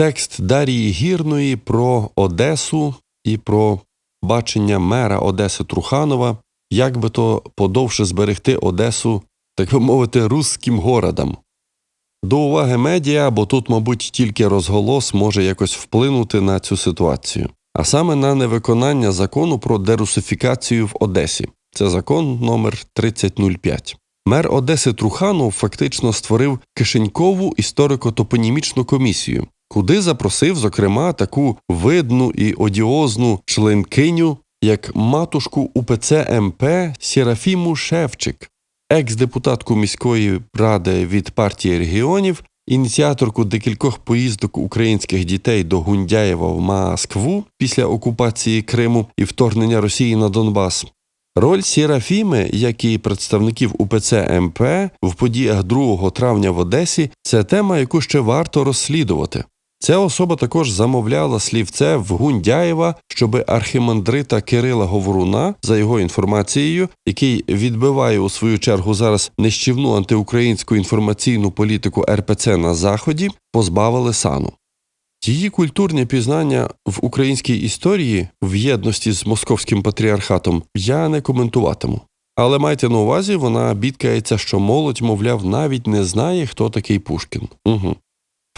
текст Дарії Гірної про Одесу і про бачення мера Одеси Труханова, як би то подовше зберегти Одесу, так би мовити, русським городом. До уваги медіа, бо тут, мабуть, тільки розголос може якось вплинути на цю ситуацію, а саме на невиконання закону про дерусифікацію в Одесі. Це закон номер 3005. Мер Одеси Труханов фактично створив кишенькову історико-топонімічну комісію, куди запросив, зокрема, таку видну і одіозну членкиню, як матушку УПЦ МП Серафіму Шевчик, екс-депутатку міської ради від партії регіонів, ініціаторку декількох поїздок українських дітей до Гундяєва в Москву після окупації Криму і вторгнення Росії на Донбас. Роль Серафіми, як і представників УПЦ МП в подіях 2 травня в Одесі, це тема, яку ще варто розслідувати. Ця особа також замовляла слівце в Гундяєва, щоби архімандрита Кирила Говоруна, за його інформацією, який відбиває у свою чергу зараз нищівну антиукраїнську інформаційну політику РПЦ на Заході, позбавили сану. Її культурні пізнання в українській історії в єдності з московським патріархатом я не коментуватиму. Але майте на увазі, вона бідкається, що молодь, мовляв, навіть не знає, хто такий Пушкін. Угу.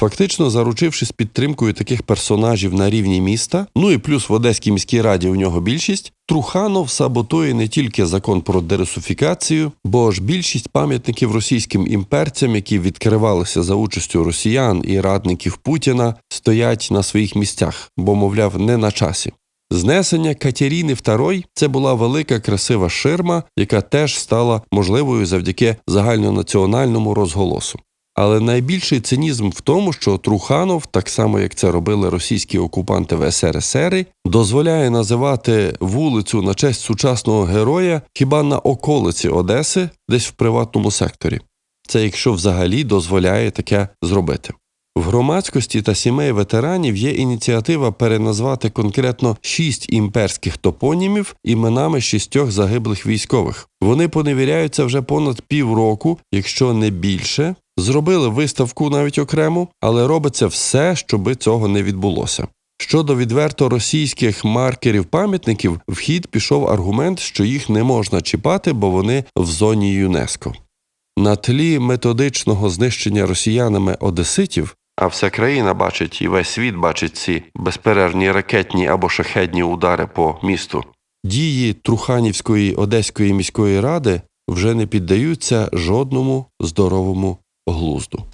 Фактично, заручившись підтримкою таких персонажів на рівні міста, ну і плюс в Одеській міській раді у нього більшість, Труханов саботує не тільки закон про дерусифікацію, бо ж більшість пам'ятників російським імперцям, які відкривалися за участю росіян і радників Путіна, стоять на своїх місцях, бо, мовляв, не на часі. Знесення Катеріни II – це була велика красива ширма, яка теж стала можливою завдяки загальнонаціональному розголосу. Але найбільший цинізм в тому, що Труханов, так само як це робили російські окупанти в СРСР, дозволяє називати вулицю на честь сучасного героя хіба на околиці Одеси, десь в приватному секторі. Це якщо взагалі дозволяє таке зробити. В громадськості та сімей ветеранів є ініціатива переназвати конкретно шість імперських топонімів іменами шістьох загиблих військових. Вони поневіряються вже понад півроку, якщо не більше. Зробили виставку навіть окремо, але робиться все, щоби цього не відбулося. Щодо відверто російських маркерів пам'ятників, в хід пішов аргумент, що їх не можна чіпати, бо вони в зоні ЮНЕСКО. На тлі методичного знищення росіянами одеситів, а вся країна бачить і весь світ бачить ці безперервні ракетні або шахедні удари по місту. Дії Труханівської Одеської міської ради вже не піддаються жодному здоровому глузду.